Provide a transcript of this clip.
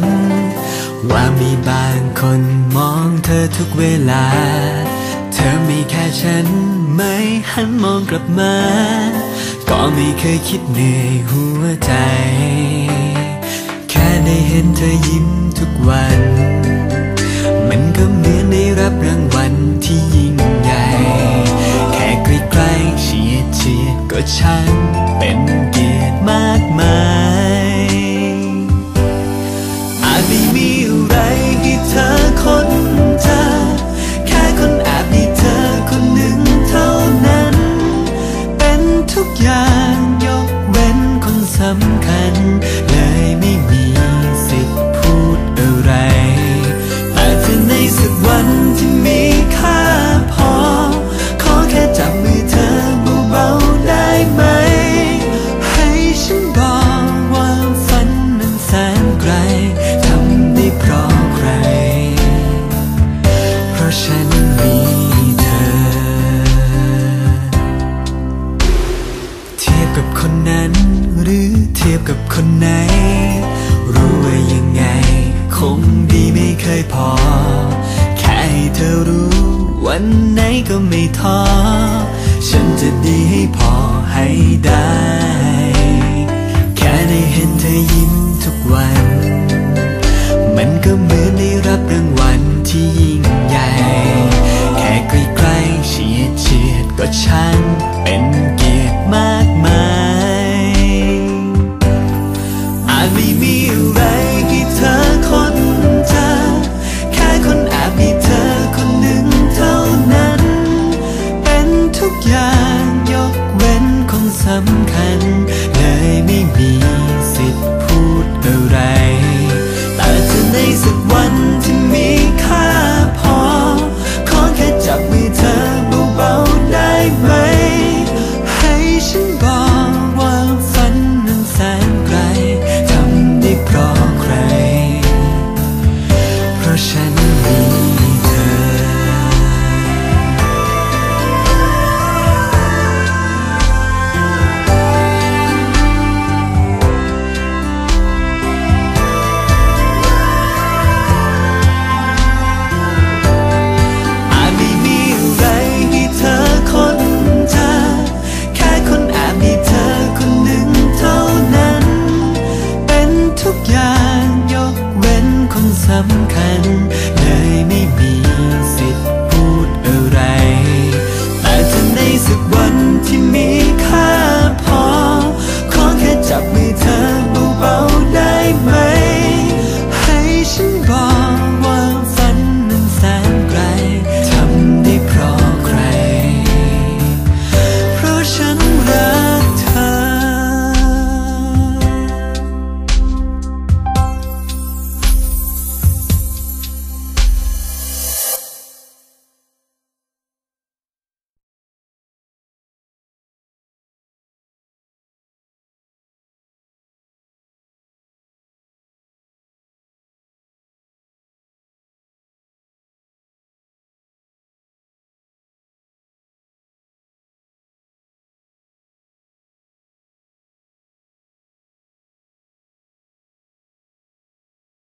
น ว่ามีบางคนมองเธอทุกเวลา เธอไม่แค่ฉันไม่หันมองกลับมา ก็ไม่เคยคิดเหนื่อยหัวใจ แค่ได้เห็นเธอยิ้ม กับคนนั้น หรือเทียบกับคนไหน รู้ว่ายังไง คงดีไม่เคยพอ แค่ให้เธอรู้ วันไหนก็ไม่ท้อ ฉันจะดีให้พอ